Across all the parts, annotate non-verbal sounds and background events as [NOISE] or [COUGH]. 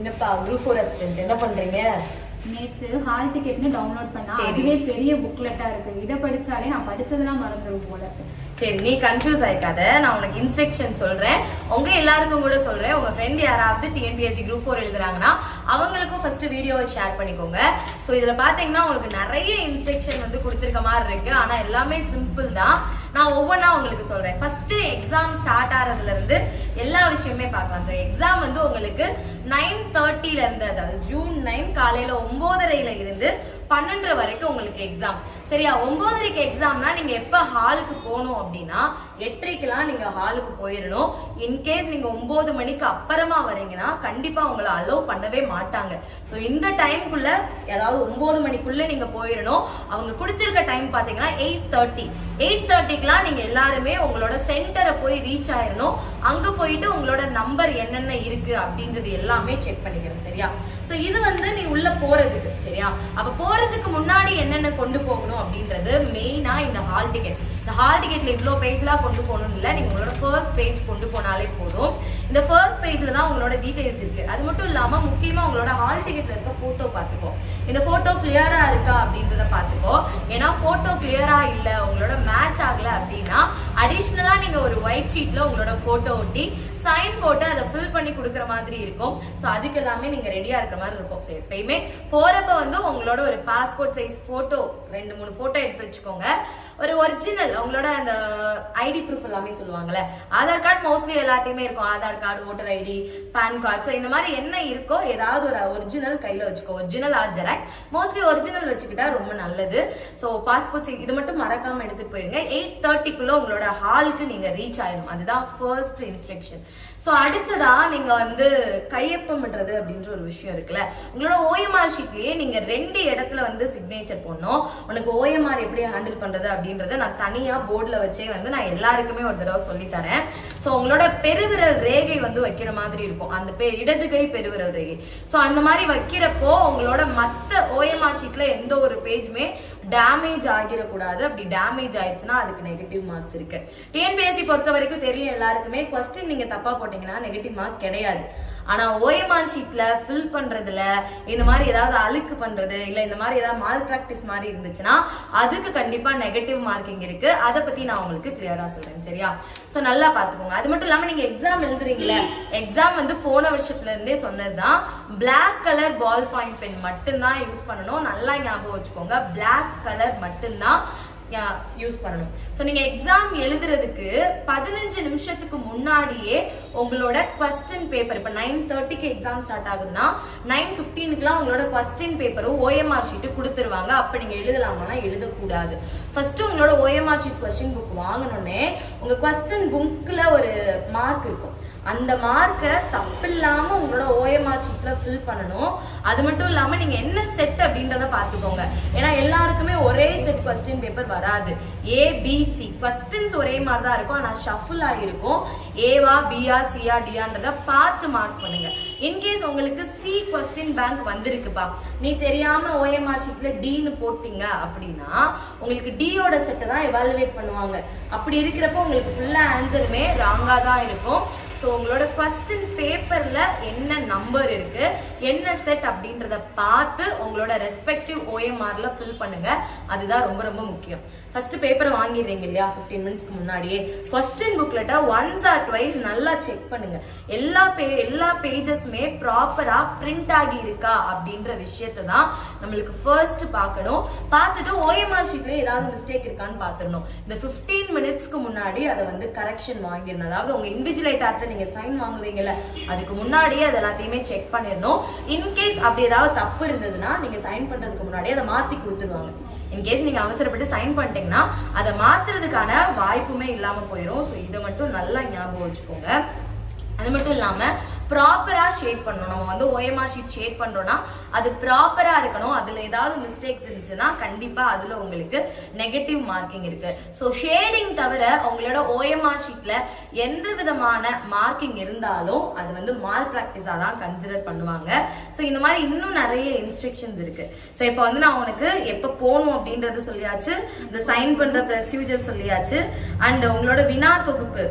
என்னப்பா group four assistant என்ன பண்றீங்க? நேத்து ஹால் டிக்கெட்னு டவுன்லோட் பண்ணா. அதுவே பெரிய புக்லெட்டா இருக்கு. இதை படிச்சாலே நான் படிச்சதெல்லாம் மறந்துடும் போல. சரி நீ கன்ஃபியூஸ் ஆயிக்காத. நான் உனக்கு இன்ஸ்ட்ரக்ஷன் சொல்றேன். உங்க எல்லாருக்கும் கூட சொல்றேன். உங்க ஃப்ரெண்ட் யாராவது டிஎன்பிஎஸ்சி குரூப் ஃபோர் எழுதுறாங்கன்னா அவங்களுக்கும் ஃபர்ஸ்ட் வீடியோவை ஷேர் பண்ணிக்கோங்க. ஸோ இதுல பாத்தீங்கன்னா உங்களுக்கு நிறைய இன்ஸ்ட்ரக்ஷன் வந்து கொடுத்துருக்க மாதிரி இருக்கு. ஆனா எல்லாமே சிம்பிள் தான். நான் ஒவ்வொன்றா உங்களுக்கு சொல்றேன். ஃபர்ஸ்ட் எக்ஸாம் ஸ்டார்ட் ஆறதுல இருந்து எல்லா விஷயமே பார்க்கலாம். ஸோ எக்ஸாம் வந்து உங்களுக்கு நைன் தேர்ட்டில இருந்து அதாவது ஜூன் நைன் காலையில ஒன்பதரையில இருந்து பன்னெண்டரை வரைக்கும் உங்களுக்கு எக்ஸாம் சரியா ஒன்பதரைக்கு எக்ஸாம்னா நீங்க எப்ப ஹாலுக்கு போகணும் அப்படின்னா எட்டரைக்கெல்லாம் நீங்க ஹாலுக்கு போயிடணும் இன்கேஸ் நீங்க ஒன்பது மணிக்கு அப்புறமா வரீங்கன்னா கண்டிப்பா உங்களை அலோவ் பண்ணவே மாட்டாங்க. ஸோ இந்த டைம்குள்ள ஏதாவது ஒன்பது மணிக்குள்ள நீங்க போயிடணும் அவங்க கொடுத்துருக்க டைம் பாத்தீங்கன்னா எயிட் தேர்ட்டி எயிட் தேர்ட்டிக்கெல்லாம் நீங்க எல்லாருமே உங்களோட சென்டரை போய் ரீச் ஆயிடணும் அங்க போயிட்டு உங்களோட நம்பர் என்னென்ன இருக்கு அப்படின்றது எல்லாமே செக் பண்ணிக்கணும் சரியா? ஸோ இது வந்து நீ உள்ள போறதுக்கு சரியா? அப்ப போறதுக்கு முன்னாடி என்ன வந்து மெயினாக மெயினா இந்த ஹால் டிக்கெட் இந்த ஹால் டிக்கெட்ல இவ்வளோ பேஜ்லாம் கொண்டு போகணும் இல்ல. நீங்க உங்களோட ஃபர்ஸ்ட் பேஜ் கொண்டு போனாலே போதும். இந்த ஃபர்ஸ்ட் பேஜ்ல தான் உங்களோட டீட்டெயில்ஸ் இருக்குது அது மட்டும் இல்லாமல் முக்கியமா உங்களோட ஹால் டிக்கெட்ல இருக்க ஃபோட்டோ பார்த்துக்கோ. இந்த ஃபோட்டோ கிளியராக இருக்கா அப்படின்றத பார்த்துக்கோ. ஏன்னா ஃபோட்டோ கிளியராக இல்லை உங்களோட மேட்ச் ஆகல அப்படின்னா அடிஷ்னலாக நீங்கள் ஒரு ஒயிட் ஷீட்டில் உங்களோட ஃபோட்டோ ஒட்டி சைன் போட்டு அதை ஃபில் பண்ணி கொடுக்குற மாதிரி இருக்கும். ஸோ அதுக்கு எல்லாமே நீங்கள் ரெடியாக இருக்கிற மாதிரி இருக்கும். ஸோ எப்பயுமே போகிறப்ப வந்து உங்களோட ஒரு பாஸ்போர்ட் சைஸ் ஃபோட்டோ ரெண்டு மூணு ஃபோட்டோ எடுத்து வச்சுக்கோங்க. ஒரு ஒரிஜினல் உங்களோட அந்த ஐடி ப்ரூஃப் எல்லாமே சொல்லுவாங்கல்ல. ஆதார் கார்டு மோஸ்ட்லி எல்லாத்தையுமே இருக்கும். Aadhaar card voter ID PAN card so இந்த மாதிரி என்ன இருக்கோ ஏதாவது ஒரு ஒரிஜினல் கையில் வச்சுக்கோ. Original or xerox mostly original வச்சுக்கிட்டா ரொம்ப நல்லது. ஸோ பாஸ்போர்ட் சைஸ் இது மட்டும் மறக்காமல் எடுத்துகிட்டு போயிருங்க. எயிட் தேர்ட்டிக்குள்ளே உங்களோட ஹாலுக்கு நீங்கள் ரீச் ஆயிடும் அதுதான் ஃபர்ஸ்ட் இன்ஸ்ட்ரக்ஷன் ஸோ அடுத்ததா நீங்கள் வந்து கையொப்பம்ன்றது அப்படின்ற ஒரு விஷயம் இருக்குல்ல. உங்களோட ஓஎம்ஆர் ஷீட்லேயே நீங்கள் ரெண்டு இடத்துல வந்து சிக்னேச்சர் போடணும். உனக்கு ஓஎம்ஆர் எப்படி ஹேண்டில் பண்ணுறது அப்படின்றத நான் தனியாக போர்டில் வச்சே வந்து நான் எல்லாருக்குமே ஒரு தடவை சொல்லித்தரேன். ஸோ உங்களோட பெருவிரல் ரேகை வந்து வைக்கிற மாதிரி இருக்கும். அந்த பே இடதுகை பெருவிரல் ரேகை. ஸோ அந்த மாதிரி வைக்கிறப்போ உங்களோட மற்ற ஓஎம்ஆர் ஷீட்டில் எந்த ஒரு பேஜுமே டேமேஜ் ஆகிடக்கூடாது. அப்படி டேமேஜ் ஆயிடுச்சுன்னா அதுக்கு நெகட்டிவ் மார்க்ஸ் இருக்கு. டிஎன்பிஎஸ்சி பொறுத்த வரைக்கும் தெரியும் எல்லாருக்குமே கொஸ்டின் நீங்க தப்பா போட்டீங்கன்னா நெகட்டிவ் மார்க் கிடையாது. ஆனால் ஓஎம்ஆர் ஷீட்டில் ஃபில் பண்ணுறதுல இந்த மாதிரி ஏதாவது அழுக்கு பண்ணுறது இல்லை இந்த மாதிரி ஏதாவது மால் ப்ராக்டிஸ் மாதிரி இருந்துச்சுன்னா அதுக்கு கண்டிப்பாக நெகட்டிவ் மார்க்கிங் இருக்குது அதை பற்றி நான் உங்களுக்கு கிளியராக சொல்கிறேன் சரியா? ஸோ நல்லா பார்த்துக்கோங்க. அது மட்டும் இல்லாமல் நீங்கள் எக்ஸாம் எழுதுறீங்களே எக்ஸாம் வந்து போன வருஷத்துல இருந்தே சொன்னதுதான். Black colour ball point pen மட்டும்தான் யூஸ் பண்ணணும். நல்லா ஞாபகம் வச்சுக்கோங்க. பிளாக் கலர் மட்டும்தான் யூஸ் பண்ணணும். ஸோ நீங்கள் எக்ஸாம் எழுதுறதுக்கு பதினஞ்சு நிமிஷத்துக்கு முன்னாடியே உங்களோட கொஸ்டின் பேப்பர் இப்போ நைன் தேர்ட்டிக்கு எக்ஸாம் ஸ்டார்ட் ஆகுதுன்னா நைன் ஃபிஃப்டீனுக்குலாம் உங்களோட கொஸ்டின் பேப்பரும் ஓஎம்ஆர் ஷீட்டு கொடுத்துருவாங்க. அப்போ நீங்கள் எழுதலாமான்னா எழுதக்கூடாது. ஃபர்ஸ்ட் உங்களோட ஓஎம்ஆர் ஷீட் கொஸ்டின் புக் வாங்கினோடனே உங்கள் கொஸ்டின் புக்கில் ஒரு மார்க் இருக்கும். அந்த மார்க்கை தப்பில்லாம உங்களோட ஓஎம்ஆர் ஷீட்டில் ஃபில் பண்ணணும். அது மட்டும் இல்லாமல் நீங்கள் என்ன செட் அப்படின்றத பார்த்துக்கோங்க. ஏன்னா எல்லாருக்குமே கொஸ்டின் பேப்பர் வராது. ஏ பிசி கொஸ்டின்ஸ் ஒரே மாதிரி தான் இருக்கும் ஆனால் ஷஃபிள் ஆகிருக்கும் ஏவா பிஆ சிஆ டிஆன்றத பார்த்து மார்க் பண்ணுங்க. இன்கேஸ் உங்களுக்கு சி கொஸ்டின் பேங்க் வந்திருக்குப்பா. நீ தெரியாம ஓஎம்ஆர் ஷீட்ல டின்னு போட்டீங்க அப்படின்னா உங்களுக்கு டியோட செட்டை தான் எவாலுவேட் பண்ணுவாங்க. அப்படி இருக்கிறப்போ உங்களுக்கு ஃபுல்லா ஆன்சருமே ராங்காக தான் இருக்கும். ஸோ உங்களோட கொஸ்டின் பேப்பரில் என்ன நம்பர் இருக்கு என்ன செட் அப்படின்றத பார்த்து உங்களோட ரெஸ்பெக்டிவ் ஓஎம்ஆரில் ஃபில் பண்ணுங்க. அதுதான் ரொம்ப ரொம்ப முக்கியம். ஃபர்ஸ்ட் பேப்பரை வாங்கிடுறீங்க இல்லையா? ஃபிஃப்டீன் மினிட்ஸ்க்கு முன்னாடியே. கொஸ்டின் புக்லெட்டை ஒன்ஸ் ஆர் ட்வைஸ் நல்லா செக் பண்ணுங்க. எல்லா பே எல்லா பேஜஸுமே ப்ராப்பரா பிரிண்ட் ஆகி இருக்கா அப்படின்ற விஷயத்தை தான் நம்மளுக்கு ஃபர்ஸ்ட் பார்க்கணும். பார்த்துட்டு ஓஎம்ஆர் ஷீட்ல ஏதாவது மிஸ்டேக் இருக்கான்னு பார்த்துடணும். இந்த ஃபிஃப்டீன் மினிட்ஸ்க்கு முன்னாடி அதை வந்து கரெக்ஷன் வாங்கிடணும். அதாவது உங்க இன்விஜுவலேட் ஆப்ல நீங்க சைன் வாங்குவீங்கல்ல அதுக்கு முன்னாடியே அது எல்லாத்தையுமே செக் பண்ணிடணும். இன்கேஸ் அப்படி ஏதாவது தப்பு இருந்ததுன்னா நீங்க சைன் பண்றதுக்கு முன்னாடியே அதை மாத்தி கொடுத்துருவாங்க. இன்கேஸ் நீங்கள் அவசரப்பட்டு சைன் பண்ணிட்டீங்கன்னா அதை மாத்துறதுக்கான வாய்ப்புமே இல்லாமல் போயிடும் ஸோ இதை மட்டும் நல்லா ஞாபகம் வச்சுக்கோங்க. அது மட்டும் இல்லாமல் ப்ராப்பராக ஷேட் பண்ணணும். நம்ம வந்து ஓஎம்ஆர் ஷீட் ஷேட் பண்ணுறோன்னா அது ப்ராப்பராக இருக்கணும். அதில் ஏதாவது மிஸ்டேக்ஸ் இருந்துச்சுன்னா கண்டிப்பாக அதில் உங்களுக்கு நெகட்டிவ் மார்க்கிங் இருக்குது ஸோ ஷேடிங் தவிர உங்களோட ஓஎம்ஆர் ஷீட்டில் எந்த விதமான மார்க்கிங் இருந்தாலும் அது வந்து மால் ப்ராக்டிஸாக தான் கன்சிடர் பண்ணுவாங்க. ஸோ இந்த மாதிரி இன்னும் நிறைய இன்ஸ்ட்ரக்ஷன்ஸ் இருக்குது ஸோ இப்போ வந்து நான் உனக்கு எப்போ போகணும் அப்படின்றது சொல்லியாச்சு. இந்த சைன் பண்ணுற ப்ரொசீஜர் சொல்லியாச்சு. அண்ட் உங்களோட வினா தொகுப்பு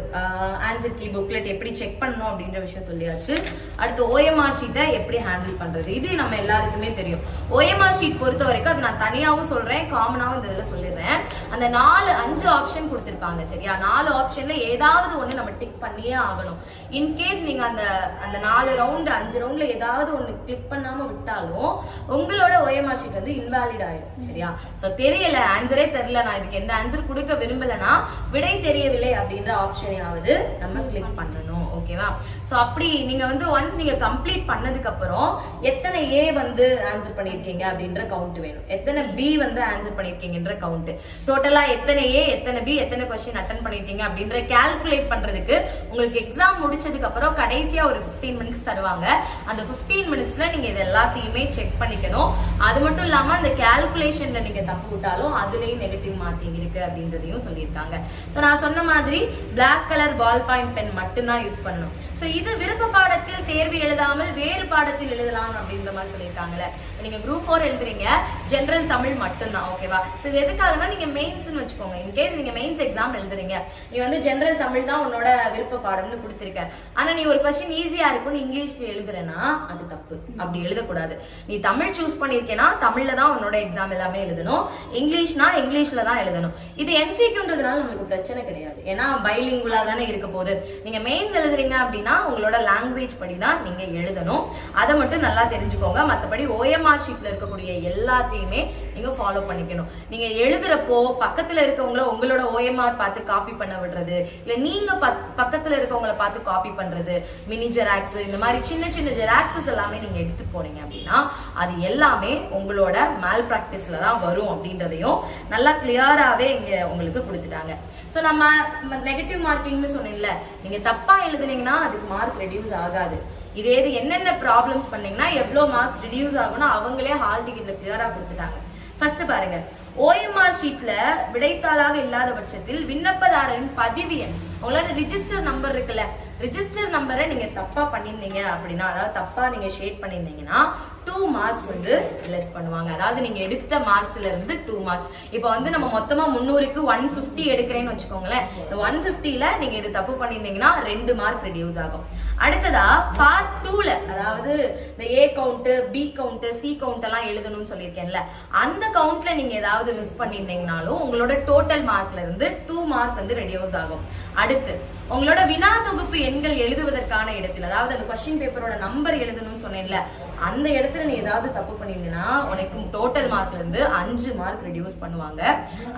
ஆன்சர் கீ புக்லெட் எப்படி செக் பண்ணணும் அப்படின்ற விஷயம் சொல்லியாச்சு. ஆயிடுச்சு அடுத்து ஓஎம்ஆர் ஷீட்டை எப்படி ஹேண்டில் பண்றது? இது நம்ம எல்லாருக்குமே தெரியும். ஓஎம்ஆர் ஷீட் பொறுத்த வரைக்கும் அது நான் தனியாவும் சொல்றேன் காமனாவும் இந்த இதில் சொல்லிடுறேன். அந்த நாலு அஞ்சு ஆப்ஷன் கொடுத்துருப்பாங்க சரியா? நாலு ஆப்ஷன்ல ஏதாவது ஒண்ணு நம்ம டிக் பண்ணியே ஆகணும். இன்கேஸ் நீங்க அந்த அந்த நாலு ரவுண்டு அஞ்சு ரவுண்ட்ல ஏதாவது ஒண்ணு கிளிக் பண்ணாம விட்டாலும் உங்களோட ஓஎம்ஆர் ஷீட் வந்து இன்வாலிட் ஆயிடும் சரியா? சோ தெரியல ஆன்சரே தெரியல. நான் இதுக்கு எந்த ஆன்சர் கொடுக்க விரும்பலனா விடை தெரியவில்லை அப்படின்ற ஆப்ஷனையாவது நம்ம கிளிக் பண்ணணும். ஓகேவா ஸோ அப்படி நீங்க வந்து ஒன்ஸ் நீங்க கம்ப்ளீட் பண்ணதுக்கு அப்புறம் எத்தனை ஏ வந்து ஆன்சர் பண்ணிருக்கீங்க அப்படின்ற கவுண்ட் வேணும். எத்தனை பி வந்து ஆன்சர் பண்ணிருக்கீங்கன்ற கவுண்ட் டோட்டலா எத்தனை ஏ எத்தனை பி எத்தனை கொஸ்டின் அட்டன் பண்ணிருக்கீங்க அப்படின்ற கால்குலேட் பண்றதுக்கு உங்களுக்கு எக்ஸாம் முடிச்சதுக்கு அப்புறம் கடைசியா ஒரு 15 மினிட்ஸ் தருவாங்க. அந்த 15 மினிட்ஸ்ல நீங்க இது எல்லாத்தையுமே செக் பண்ணிக்கணும். அது மட்டும் இல்லாம அந்த கால்குலேஷன்ல நீங்க தப்பு விட்டாலும் அதுலயும் நெகட்டிவ் மார்க்கிங் இருக்கு அப்படின்றதையும் சொல்லியிருக்காங்க. சோ நான் சொன்ன மாதிரி black colour ball point pen மட்டும்தான் யூஸ் பண்ணணும். சோ இது விருப்பப்பாடு பாடத்தில் தேர்வு எழுதாமல் வேறு பாடத்தில் எழுதலாம் அப்படின்ற மாதிரி சொல்லியிருக்காங்கல்ல. நீங்க குரூப் ஃபோர் எழுதுறீங்க ஜென்ரல் தமிழ் மட்டும்தான் ஓகேவா சோ இது எதுக்காகனா நீங்க மெயின்ஸ்னு வச்சுக்கோங்க. இன்கேஸ் நீங்க மெயின்ஸ் எக்ஸாம் எழுதுறீங்க நீ வந்து ஜெனரல் தமிழ் தான் உன்னோட விருப்ப பாடம்னு கொடுத்துருக்க. ஆனா நீ ஒரு கொஸ்டின் ஈஸியா இருக்கும்னு இங்கிலீஷ்ல எழுதுறேன்னா அது தப்பு. அப்படி எழுதக்கூடாது. நீ தமிழ் சூஸ் பண்ணிருக்கேன்னா தமிழ்ல தான் உன்னோட எக்ஸாம் எல்லாமே எழுதணும். இங்கிலீஷ்னா இங்கிலீஷ்ல தான் எழுதணும். இது எம்சிக்யூன்றதுனால நம்மளுக்கு பிரச்சனை கிடையாது. ஏன்னா பைலிங்குலா தானே இருக்க போகுது. நீங்க மெயின்ஸ் எழுதுறீங்க அப்படின்னா உங்களோட லாங்குவேஜ் படி தான் நீங்க எழுதணும். அதை மட்டும் நல்லா தெரிஞ்சுக்கோங்க. மத்தபடி ஓஎம்ஆர் ஷீட்ல இருக்கக்கூடிய எல்லாத்தையுமே நீங்க ஃபாலோ பண்ணிக்கணும். நீங்க எழுதுறப்போ பக்கத்துல இருக்கவங்கள உங்களோட ஓஎம்ஆர் பார்த்து காப்பி பண்ண விடுறது. இல்ல நீங்க பக்- பக்கத்துல இருக்கவங்கள பார்த்து காப்பி பண்றது. மினி ஜெராக்ஸ் இந்த மாதிரி சின்ன சின்ன ஜெராக்ஸஸ் எல்லாமே நீங்க எடுத்து போனீங்க அப்படின்னா அது எல்லாமே உங்களோட மேல் ப்ராக்டிஸ்ல தான் வரும் அப்படின்றதையும் நல்லா கிளியராகவே இங்க உங்களுக்கு கொடுத்துட்டாங்க. ஸோ நம்ம நெகட்டிவ் மார்க்கிங்னு சொன்னீங்கல்ல நீங்க தப்பா எழுதுனீங்கன்னா அதுக்கு மார்க் ரெடியூஸ் ஆகாது. இதே இது என்னென்ன ப்ராப்ளம்ஸ் பண்ணீங்கன்னா எவ்வளோ மார்க்ஸ் ரெடியூஸ் ஆகும்னா அவங்களே ஹால் டிக்கெட்ல கிளியராக கொடுத்துட்டாங்க. ஃபர்ஸ்ட் பாருங்க. ஓஎம்ஆர் ஷீட்ல விடைத்தாளாக இல்லாத பட்சத்தில் விண்ணப்பதாரரின் பதிவு எண். உங்களோட ரிஜிஸ்டர் நம்பர் இருக்குல்ல ரிஜிஸ்டர் நம்பரை நீங்க தப்பா பண்ணியிருந்தீங்க அப்படின்னா அதாவது தப்பா நீங்க ஷேட் பண்ணியிருந்தீங்கன்னா டூ மார்க்ஸ் வந்து லெஸ் பண்ணுவாங்க. அதாவது நீங்க எடுத்த மார்க்ஸ்ல இருந்து டூ மார்க்ஸ் இப்போ வந்து நம்ம மொத்தமா முந்நூறுக்கு ஒன் பிப்டி எடுக்கிறேன்னு வச்சுக்கோங்களேன். இந்த ஒன் பிப்டில நீங்க இது தப்பு பண்ணியிருந்தீங்கன்னா ரெண்டு மார்க் ரெடியூஸ் ஆகும். அடுத்ததா பார்ட் டூல அதாவது இந்த A count B count C count எல்லாம் எழுதணும்னு சொல்லியிருக்கேன்ல அந்த கவுண்ட்ல நீங்க ஏதாவது மிஸ் பண்ணியிருந்தீங்கனாலும் உங்களோட டோட்டல் மார்க்ல இருந்து டூ மார்க் வந்து ரெடியூஸ் ஆகும். அடுத்து உங்களோட வினா தொகுப்பு எண்கள் எழுதுவதற்கான இடத்தில் அதாவது அந்த கொஸ்டின் பேப்பரோட நம்பர் எழுதணும்னு சொன்னேன்ல அந்த இடத்துல நீ ஏதாவது தப்பு பண்ணிருந்தீங்கன்னா உனக்கு டோட்டல் மார்க்ல இருந்து அஞ்சு மார்க் ரெடியூஸ் பண்ணுவாங்க.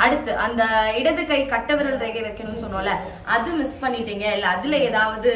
அடுத்து அந்த இடது கை கட்ட விரல் ரேகை வைக்கணும்னு சொன்னோம்ல அது மிஸ் பண்ணிட்டீங்க இல்ல அதுல ஏதாவது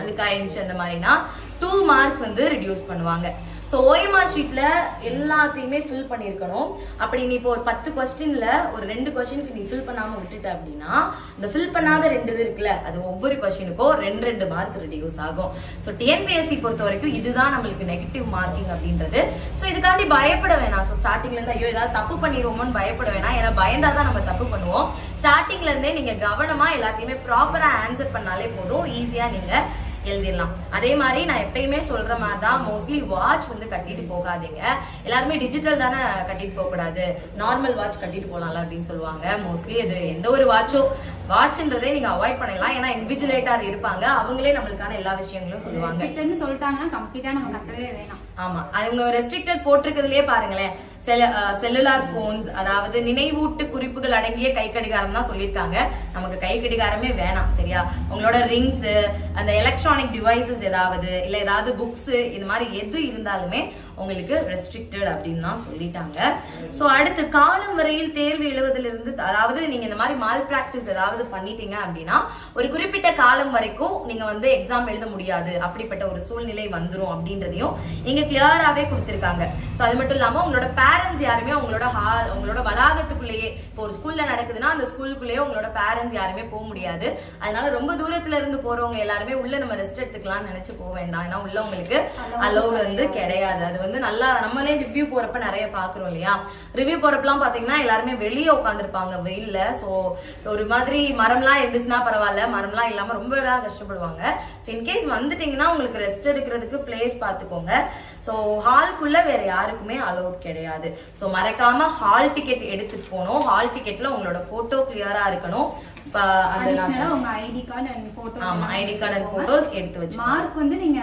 அழுக்காயிருந்துச்சு அந்த மாதிரினா டூ மார்க்ஸ் வந்து ரெடியூஸ் பண்ணுவாங்க. ஸோ ஓஎம்ஆர் ஷீட்ல எல்லாத்தையுமே ஃபில் பண்ணியிருக்கணும். அப்படி நீ இப்போ ஒரு பத்து கொஸ்டின்ல ஒரு ரெண்டு கொஸ்டினுக்கு நீ ஃபில் பண்ணாம விட்டுட்ட அப்படின்னா இந்த ஃபில் பண்ணாத ரெண்டு இது இருக்குல்ல அது ஒவ்வொரு கொஸ்டினுக்கும் ரெண்டு ரெண்டு மார்க் ரெடியூஸ் ஆகும். ஸோ டிஎன்பிஎஸ்சி பொறுத்த வரைக்கும் இதுதான் நம்மளுக்கு நெகட்டிவ் மார்க்கிங் அப்படின்றது. ஸோ இதுக்காண்டி பயப்பட வேணாம். ஸோ ஸ்டார்டிங்ல இருந்து ஐயோ ஏதாவது தப்பு பண்ணிடுவோமோன்னு பயப்பட வேணாம். ஏன்னா பயந்தாதான் நம்ம தப்பு பண்ணுவோம். ஸ்டார்டிங்ல இருந்தே நீங்க கவனமா எல்லாத்தையுமே ப்ராப்பரா ஆன்சர் பண்ணாலே போதும். ஈஸியா நீங்க எழுதிடலாம். அதே மாதிரி நான் எப்பயுமே சொல்ற மாதிரி தான் மோஸ்ட்லி வாட்ச் வந்து கட்டிட்டு போகாதீங்க. எல்லாருமே டிஜிட்டல் தானே கட்டிட்டு போக கூடாது. நார்மல் வாட்ச் கட்டிட்டு போலாம்ல அப்படின்னு சொல்லுவாங்க. மோஸ்ட்லி அது எந்த ஒரு வாட்சோ வாட்ச்ன்றதே நீங்க அவாய்ட் பண்ணிடலாம். ஏன்னா இன்விஜிலேட்டர் இருப்பாங்க. அவங்களே நம்மளுக்கான எல்லா விஷயங்களும் சொல்லுவாங்க. சொல்லிட்டாங்கன்னா கம்ப்ளீட்டா நம்ம கட்டவே வேணாம். ஆமா. அவங்க ரெஸ்ட்ரிக்டட் போட்டிருக்கிறதுலயே பாருங்களேன். செல்லுலார் போன்ஸ் அதாவது நினைவூட்டு குறிப்புகள் அடங்கிய கை கடிகாரம் தான் சொல்லியிருக்காங்க. நமக்கு கை கடிகாரமே வேணாம் சரியா? உங்களோட ரிங்ஸ் அந்த எலக்ட்ரானிக் டிவைசஸ் ஏதாவது இல்ல ஏதாவது புக்ஸ் இது மாதிரி எது இருந்தாலுமே உங்களுக்கு ரெஸ்ட்ரிக்டட் அப்படின்னு தான் சொல்லிட்டாங்க. ஸோ அடுத்து காலம் வரையில் தேர்வு எழுவதிலிருந்து அதாவது நீங்க இந்த மாதிரி மால் பிராக்டிஸ் ஏதாவது பண்ணிட்டீங்க அப்படின்னா ஒரு குறிப்பிட்ட காலம் வரைக்கும் நீங்க வந்து எக்ஸாம் எழுத முடியாது. அப்படிப்பட்ட ஒரு சூழ்நிலை வந்துடும் அப்படின்றதையும் இங்க கிளியராகவே கொடுத்துருக்காங்க. ஸோ அது மட்டும் இல்லாமல் உங்களோட பேரண்ட்ஸ் யாருமே உங்களோட ஹால் உங்களோட வளாகத்துக்குள்ளேயே இப்போ ஒரு ஸ்கூல்ல நடக்குதுன்னா அந்த ஸ்கூலுக்குள்ளேயே உங்களோட பேரண்ட்ஸ் யாருமே போக முடியாது. அதனால ரொம்ப தூரத்துல இருந்து போறவங்க எல்லாருமே உள்ள நம்ம ரெஸ்ட் எடுத்துக்கலாம்னு நினைச்சு போக வேண்டாம். ஏன்னா உள்ள உங்களுக்கு அலோவ் வந்து கிடையாது. அது வந்து நல்லா நம்மளே ரிவ்யூ போறப்ப நிறைய பாக்குறோம் இல்லையா? ரிவ்யூ போறப்பலாம் பாத்தீங்கன்னா எல்லாருமே வெளியே உட்காந்துருப்பாங்க வெயில்ல. சோ ஒரு மாதிரி மரம்லாம் இருந்துச்சுன்னா பரவாயில்ல. மரம்லாம் இல்லாம ரொம்ப கஷ்டப்படுவாங்க. ஸோ இன்கேஸ் வந்துட்டீங்கன்னா உங்களுக்கு ரெஸ்ட் எடுக்கிறதுக்கு பிளேஸ் பார்த்துக்கோங்க. ஸோ ஹால்குள்ள வேற யாருக்குமே அலௌட் கிடையாது. ஸோ மறக்காம ஹால் டிக்கெட் எடுத்துட்டு போகணும். ஹால் டிக்கெட்ல உங்களோட போட்டோ கிளியரா இருக்கணும். உங்க ஐடி கார்டு அண்ட் போட்டோ ஆமா ஐடி கார்டு அண்ட் போட்டோஸ் எடுத்து வச்சு மார்க் வந்து நீங்க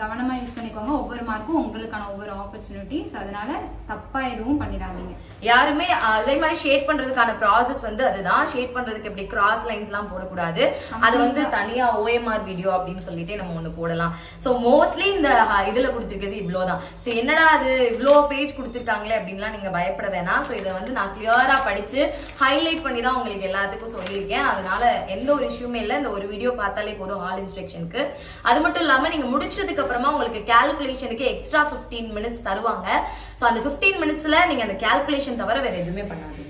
கவனமா யூஸ் பண்ணிக்கோங்க. ஒவ்வொரு மார்க்கும் உங்களுக்கான ஒவ்வொரு ஆப்பர்ச்சுனிட்டிஸ் அதனால தப்பா எதுவும் பண்ணிடாதீங்க. யாருமே அதே மாதிரி ஷேட் பண்றதுக்கான ப்ராசஸ் வந்து அதுதான். ஷேட் பண்றதுக்கு எப்படி கிராஸ் லைன்ஸ் எல்லாம் போடக்கூடாது. அது வந்து தனியா ஓஎம்ஆர் வீடியோ அப்படின்னு சொல்லிட்டு நம்ம ஒண்ணு போடலாம். சோ மோஸ்ட்லி இந்த இதுல கொடுத்திருக்கிறது இவ்வளவுதான் சோ என்னடா அது இவ்ளோ பேஜ் கொடுத்திருக்காங்களே அப்படின்லாம் நீங்க பயப்பட வேணாம். சோ இதை வந்து நான் கிளியரா படிச்சு ஹைலைட் பண்ணி தான் உங்களுக்கு எல்லாத்துக்கும் சொல்லியிருக்கேன். அதனால எந்த ஒரு இஷ்யூமே இல்லை. இந்த ஒரு வீடியோ பார்த்தாலே போதும் ஆல் இன்ஸ்ட்ரக்ஷனுக்கு அது மட்டும் இல்லாம நீங்க முடிச்சதுக்கு அப்புறமா உங்களுக்கு கால்குலேஷனுக்கு எக்ஸ்ட்ரா 15 மினிட்ஸ் தருவாங்க. ஸோ அந்த ஃபிஃப்டீன் மினிட்ஸில் நீங்கள் அந்த கால்குலேஷன் தவிர வேறு எதுவுமே பண்ணாதீங்க.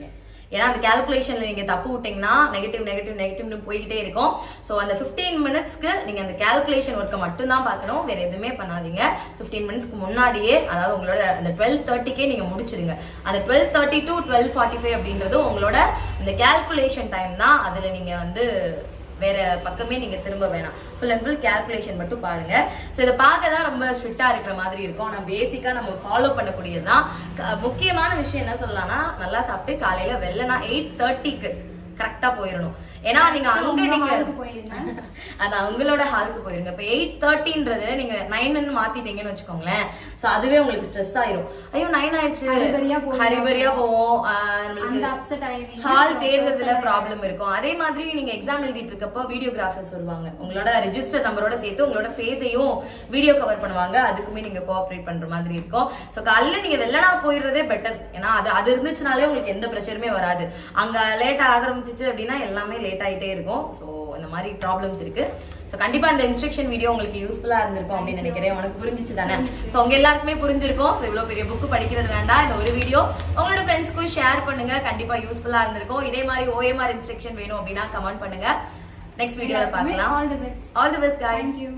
ஏன்னா அந்த கேல்குலேஷனில் நீங்கள் தப்பு விட்டீங்கன்னா நெகட்டிவ் நெகட்டிவ் நெகட்டிவ்னு போய்கிட்டே இருக்கும். ஸோ அந்த 15 மினிட்ஸ்க்கு நீங்கள் அந்த கால்குலேஷன் ஒர்க்கை மட்டும்தான் பார்க்கணும். வேற எதுவுமே பண்ணாதீங்க. 15 மினிட்ஸ்க்கு முன்னாடியே அதாவது உங்களோட அந்த டுவெல் தேர்ட்டிக்கே நீங்கள் முடிச்சிடுங்க. அந்த twelve thirty to twelve forty five அப்படின்றது உங்களோட இந்த கால்குலேஷன் டைம் தான் அதில் நீங்கள் வந்து வேற பக்கமே நீங்க திரும்ப வேணாம். ஃபுல் அண்ட் ஃபுல் கால்குலேஷன் மட்டும் பாருங்க. ஸோ இதை பார்க்க தான் ரொம்ப ஸ்ட்ரிக்டா இருக்கிற மாதிரி இருக்கும். ஆனா பேசிக்கா நம்ம ஃபாலோ பண்ணக்கூடியதுதான். முக்கியமான விஷயம் என்ன சொல்லலாம்னா நல்லா சாப்பிட்டு காலையில வெள்ளனா எயிட் தேர்ட்டிக்கு கரெக்டா போயிடணும். ஏன்னா நீங்க அங்க [LAUGHS] நீங்க அது அவங்களோட ஹாலுக்கு போயிருங்க. இப்போ எயிட் தேர்ட்டின்றது நீங்க நைன் மாத்திட்டீங்கன்னு வச்சுக்கோங்களேன். சோ அதுவே உங்களுக்கு ஸ்ட்ரெஸ் ஆயிரும். ஐயோ நைன் ஆயிடுச்சு. ஹரிபரியா போவோம். ஹால் தேர்றதுல ப்ராப்ளம் இருக்கும். அதே மாதிரி நீங்க எக்ஸாம் எழுதிட்டு இருக்கப்போ வீடியோகிராஃபர்ஸ் வருவாங்க. உங்களோட ரெஜிஸ்டர் நம்பரோட சேர்த்து உங்களோட ஃபேஸையும் வீடியோ கவர் பண்ணுவாங்க. அதுக்குமே நீங்க கோஆப்ரேட் பண்ற மாதிரி இருக்கும். ஸோ காலையில நீங்க வெள்ளனா போயிடுறதே பெட்டர் ஏன்னா அது அது இருந்துச்சுனாலே உங்களுக்கு எந்த ப்ரெஷருமே வராது. அங்க லேட் ஆரம்பிச்சிச்சு அப்படின்னா எல்லாமே லேட் ஆயிட்டே இருக்கும். ஸோ இந்த மாதிரி ப்ராப்ளம்ஸ் இருக்கு. ஸோ கண்டிப்பா இந்த இன்ஸ்ட்ரக்ஷன் வீடியோ உங்களுக்கு யூஸ்ஃபுல்லா இருந்திருக்கும் அப்படின்னு நினைக்கிறேன். உனக்கு புரிஞ்சிச்சு தானே? ஸோ உங்க எல்லாருக்குமே புரிஞ்சிருக்கும். ஸோ இவ்வளவு பெரிய புக் படிக்கிறது வேண்டாம். இந்த ஒரு வீடியோ உங்களோட ஃப்ரெண்ட்ஸ்க்கும் ஷேர் பண்ணுங்க. கண்டிப்பா யூஸ்ஃபுல்லா இருந்திருக்கும். இதே மாதிரி ஓஎம்ஆர் இன்ஸ்ட்ரக்ஷன் வேணும் அப்படின்னா கமெண்ட் பண்ணுங்க. நெக்ஸ்ட் வீடியோல பார்க்கலாம். All the best all the best thank you